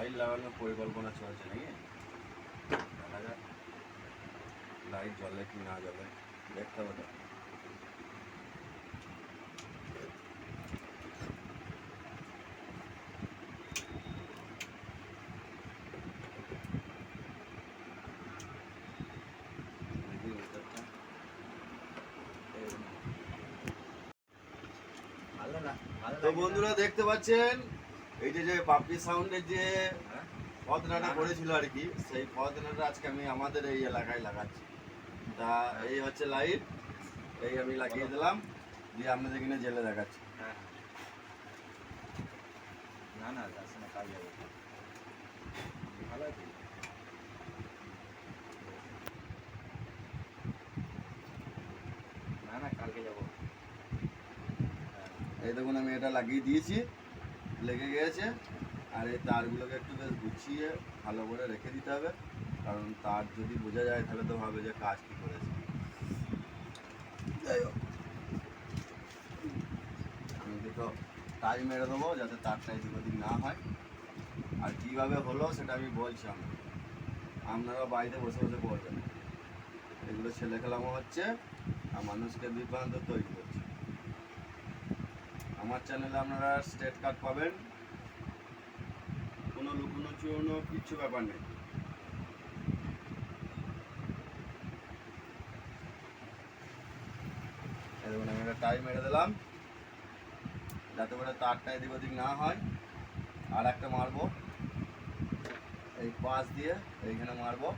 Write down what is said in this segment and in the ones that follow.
Light লাগানোর পরিকল্পনা চলছে নাকি? দেখা যাক। লাইট জ্বলে কি না জ্বলে, দেখতে হবে তো। বন্ধুরা দেখতে পাচ্ছেন এই যে যে বাপি সাউন্ডের যে ফদনাটা করেছিল আর কি সেই ফদনাটা আজকে আমি আমাদের এই এলাকায় লাগাচ্ছি। তা এই হচ্ছে লাইট এই আমি লাগিয়ে দিলাম দিয়ে আপনাদের এখানে জেলে দেখাচ্ছি। হ্যাঁ। না না না ভালো আছে? না না কালকে যাব। এই দেখুন আমি এটা লাগিয়ে দিয়েছি। লেগে গিয়েছে আর এই তারগুলোকে একটু বেশ গুছিয়ে ভালো করে রেখে দিতে হবে। কারণ তার যদি বোঝা যায়, তাহলে তো ভাবে যে কাজ কি করেছে যাই হোক। আমি দুটো টাই মেরে দেবো যাতে তারটা এদিক ওদিক না হয়। আর কীভাবে হলো সেটা আমি বলছি আমি আপনারা বাড়িতে বসে বসে করবেন। এগুলো ছেলে খেলামো হচ্ছে, আর মানুষকে বিভ্রান্ত তৈরি আমার চ্যানেলে আপনারা স্টেট কার্ড পাবেন। কোনো লুকোনো চুরোনো কিচ্ছু ব্যাপার নেই। দেখুন, আমি একটা টাই মেরে দিলাম। যাতে করে তারটা এদিক ওদিক না হয়। আর একটা মারবো। এই পাশ দিয়ে এইখানে মারবো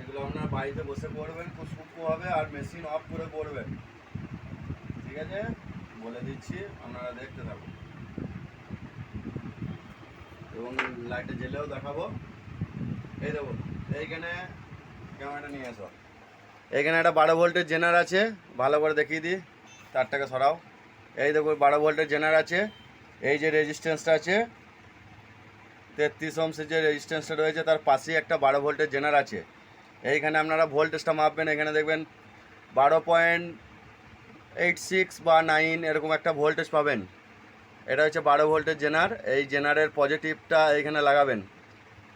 এগুলো আপনার বাড়িতে বসে করবেন খুব সূক্ষ্ম হবে আর মেশিন অফ করে করবেন ঠিক আছে? বলে দিচ্ছি, আপনারা দেখতে থাকুন। এবং লাইটে জেলেও দেখাবো। এই দেখুন, এইখানে ক্যামেরাটা নিয়ে আসো এইখানে একটা বারো ভোল্টের জেনার আছে, ভালো করে দেখিয়ে দিই, তারটাকে সরাও। এই দেখুন, বারো ভোল্টের জেনার আছে, এই যে রেজিস্ট্যান্সটা আছে, তেত্রিশ ওমসের যে রেজিস্ট্যান্সটা রয়েছে, তার পাশেই একটা বারো ভোল্টের জেনার আছে। এইখানে আপনারা ভোল্টেজটা মাপবেন, এখানে দেখবেন বারো পয়েন্ট এইট সিক্স বা নাইন এরকম একটা ভোল্টেজ পাবেন। এটা হচ্ছে বারো ভোল্টের জেনার, এই জেনারের পজিটিভটা এইখানে লাগাবেন।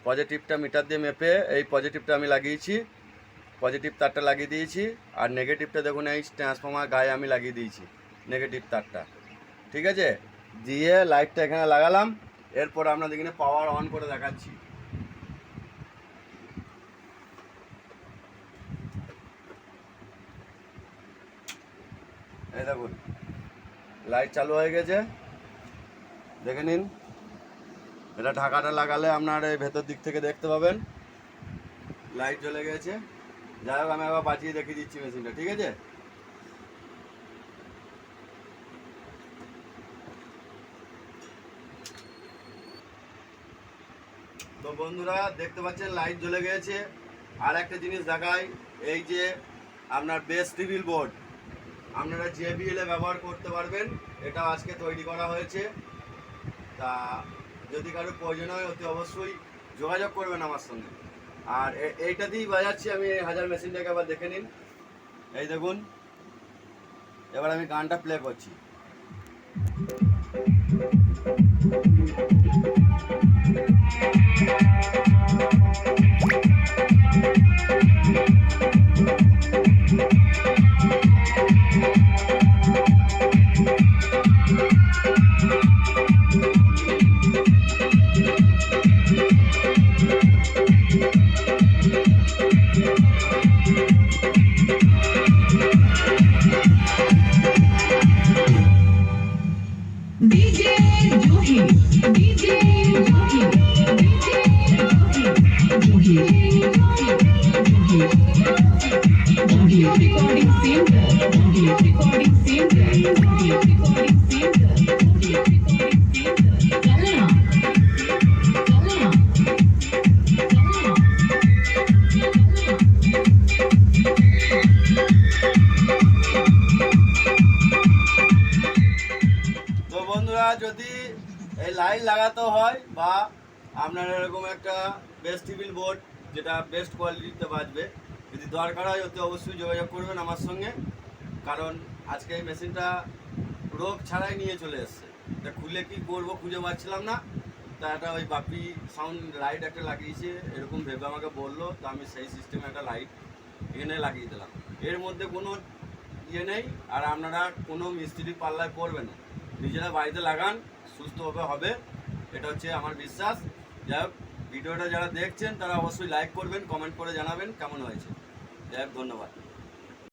পজিটিভটা মিটার দিয়ে মেপে এই পজিটিভটা আমি লাগিয়েছি পজিটিভ তারটা লাগিয়ে দিয়েছি, আর নেগেটিভটা দেখুন এই ট্রান্সফর্মার গায়ে আমি লাগিয়ে দিয়েছি নেগেটিভ তারটা। ঠিক আছে? দিয়ে লাইটটা এখানে লাগালাম, এরপর আপনাদের এখানে পাওয়ার অন করে দেখাচ্ছি। এই দেখুন লাইট চালু হয়ে গেছে। দেখে নিন, এটা ঢাকাটা লাগালে আপনার এই ভেতর দিক থেকে দেখতে পাবেন। লাইট জ্বলে গেছে। যাই হোক, আমি আবার বাঁচিয়ে দেখিয়ে দিচ্ছি মেশিনটা, ঠিক আছে? তো বন্ধুরা, দেখতে পাচ্ছেন লাইট জ্বলে গেছে। আর একটা জিনিস দেখায় এই যে আপনার বেস টিভিল বোর্ড আপনারা জেবিএল ব্যবহার করতে পারবেন। এটা আজকে তৈরি করা হয়েছে। তা যদি কারও প্রয়োজন হয়, অতি অবশ্যই যোগাযোগ করবেন আমার সঙ্গে। আর এইটা দিয়েই বাজাচ্ছি আমি হাজার মেশিনটাকে আবার দেখে নিন। এই দেখুন, এবার আমি গানটা প্লে করছি। বন্ধুরা যদি এই লাইট লাগাতে হয় বা আপনার এরকম একটা বেস্ট টিভিল বোর্ড যেটা বেস্ট কোয়ালিটিতে বাজবে। যদি দরকার হয় অতি অবশ্যই যোগাযোগ করবেন আমার সঙ্গে। কারণ আজকে এই মেশিনটা রোগ ছাড়াই নিয়ে চলে এসছে। তা খুলে কি করব খুঁজে পাচ্ছিলাম না। তা একটা ওই বাপি সাউন্ড লাইট একটা লাগিয়েছে, এরকম ভেবে আমাকে বলল, তো আমি সেই সিস্টেমে একটা লাইট এখানে লাগিয়ে দিলাম। এর মধ্যে কোনো ইয়ে নেই, আর আপনারা কোনো মিস্ত্রি পাল্লায় পড়বেন না। নিজেরা বাড়িতে লাগান, সুস্থভাবে হবে, এটা হচ্ছে আমার বিশ্বাস। যাই হোক, ভিডিওটা যারা দেখছেন তারা অবশ্যই লাইক করবেন কমেন্ট করে জানাবেন, কেমন হয়েছে? যাই হোক, ধন্যবাদ।